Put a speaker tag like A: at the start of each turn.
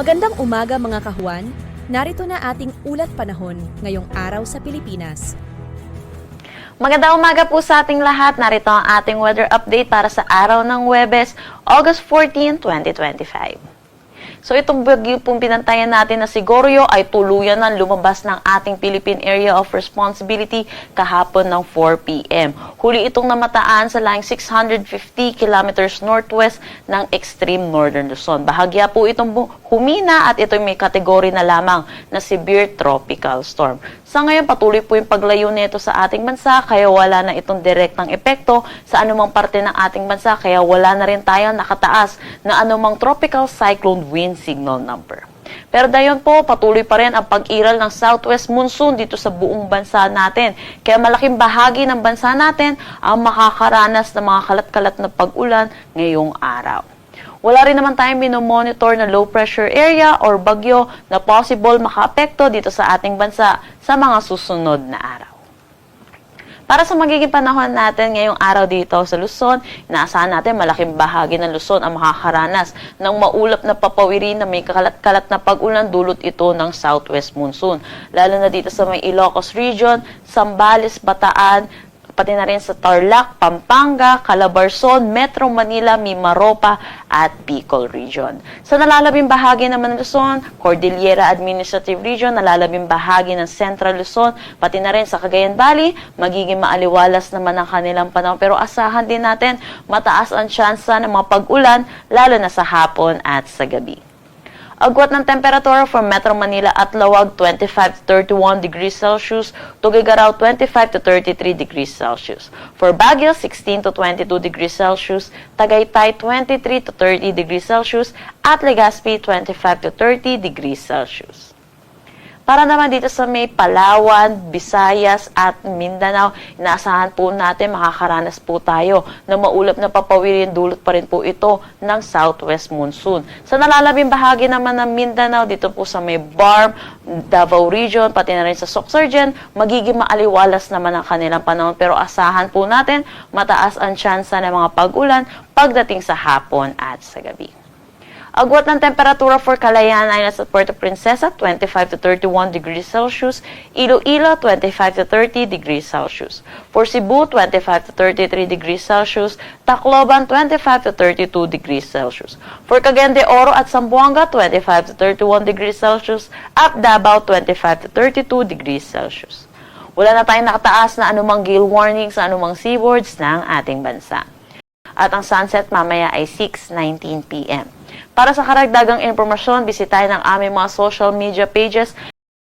A: Magandang umaga mga kahuan. Narito na ating ulat panahon ngayong araw sa Pilipinas.
B: Magandang umaga po sa ating lahat. Narito ang ating weather update para sa araw ng Webes, August 14, 2025. So itong bagyo pong pinantayan natin na si Goryeo ay tuluyan ng lumabas ng ating Philippine Area of Responsibility kahapon ng 4 p.m. Huli itong namataan sa laying 650 kilometers northwest ng extreme northern Luzon. Bahagya po itong humina at ito may kategory na lamang na severe tropical storm. Sa ngayon, patuloy po yung paglayo nito sa ating bansa, kaya wala na itong direktang epekto sa anumang parte ng ating bansa, kaya wala na rin tayong nakataas na anumang tropical cyclone wind signal number. Pero dayon po, patuloy pa rin ang pag-iral ng southwest monsoon dito sa buong bansa natin. Kaya malaking bahagi ng bansa natin ang makakaranas ng mga kalat-kalat na pag-ulan ngayong araw. Wala rin naman tayong minomonitor na low pressure area or bagyo na possible makaapekto dito sa ating bansa sa mga susunod na araw. Para sa magiging panahon natin ngayong araw dito sa Luzon, inaasahan natin malaking bahagi ng Luzon ang makakaranas ng maulap na papawirin na may kakalat-kalat na pag-ulan dulot ito ng southwest monsoon. Lalo na dito sa may Ilocos region, Sambales, Bataan, pati na rin sa Tarlac, Pampanga, Calabarzon, Metro Manila, Mimaropa at Bicol Region. Sa nalalabing bahagi naman ng Luzon, Cordillera Administrative Region, nalalabing bahagi ng Central Luzon, pati na rin sa Cagayan Valley, magiging maaliwalas naman ang kanilang panahon. Pero asahan din natin, mataas ang tsansa ng mga pag-ulan, lalo na sa hapon at sa gabi. Agwat ng temperatura for Metro Manila at Lawag 25 to 31 degrees Celsius, Tugigaraw 25 to 33 degrees Celsius. For Baguio 16 to 22 degrees Celsius, Tagaytay 23 to 30 degrees Celsius at Legazpi 25 to 30 degrees Celsius. Para naman dito sa may Palawan, Visayas at Mindanao, inaasahan po natin makakaranas po tayo ng maulap na papawirin dulot pa rin po ito ng southwest monsoon. Sa nalalabing bahagi naman ng Mindanao, dito po sa may Barm, Davao Region, pati na rin sa Soxargen, magiging maaliwalas naman ang kanilang panahon. Pero asahan po natin, mataas ang tsansa ng mga pag-ulan pagdating sa hapon at sa gabi. Agwat ng temperatura for Calayan Islands at Puerto Princesa, 25 to 31 degrees Celsius. Iloilo, 25 to 30 degrees Celsius. For Cebu, 25 to 33 degrees Celsius. Tacloban, 25 to 32 degrees Celsius. For Cagayan de Oro at Zamboanga, 25 to 31 degrees Celsius. At Davao, 25 to 32 degrees Celsius. Wala na tayong nakataas na anumang gale warning sa anumang seaboards ng ating bansa. At ang sunset mamaya ay 6.19 p.m. Para sa karagdagang impormasyon, bisitahin ang aming mga social media pages